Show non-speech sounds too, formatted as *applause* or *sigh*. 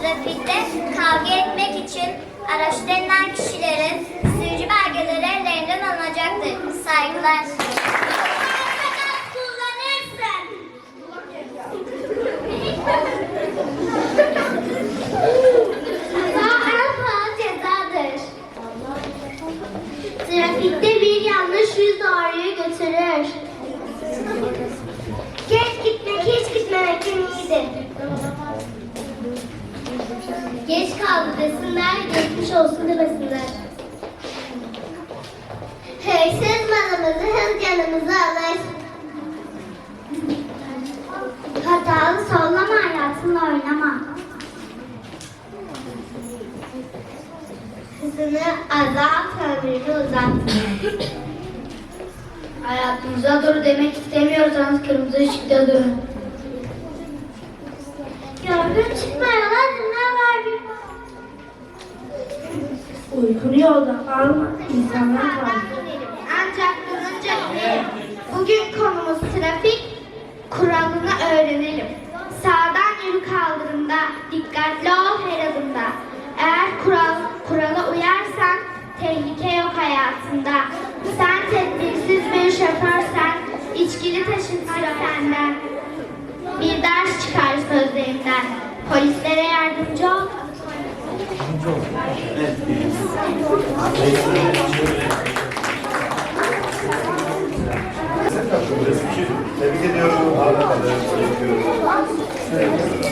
trafikte kavga etmek için araçta kişilerin sürücü belgeleri alınacaktır. Saygılar. Trafikte bir yanlış yüz doğruyu götürür. Geç gitmek hiç gitmemekten iyidir. Geç kaldı desinler, geçmiş olsun demesinler. Hırsız malımızı hız yanımıza alır. Hızını azalt, ömrünü uzat. *laughs* Hayatınıza dur demek istemiyorsanız kırmızı ışıkta durun. Yorgun çıkmayalar ne var bir Uykunu yolda alma, insanlar var. Ancak gidelim. Bugün konumuz trafik kuralını hayatında. Sen tedbirsiz bir şoförsen içkili taşın sıra senden. Bir ders çıkar sözlerinden. Polislere yardımcı ol. Tebrik ediyorum. Harika. Tebrik ediyorum.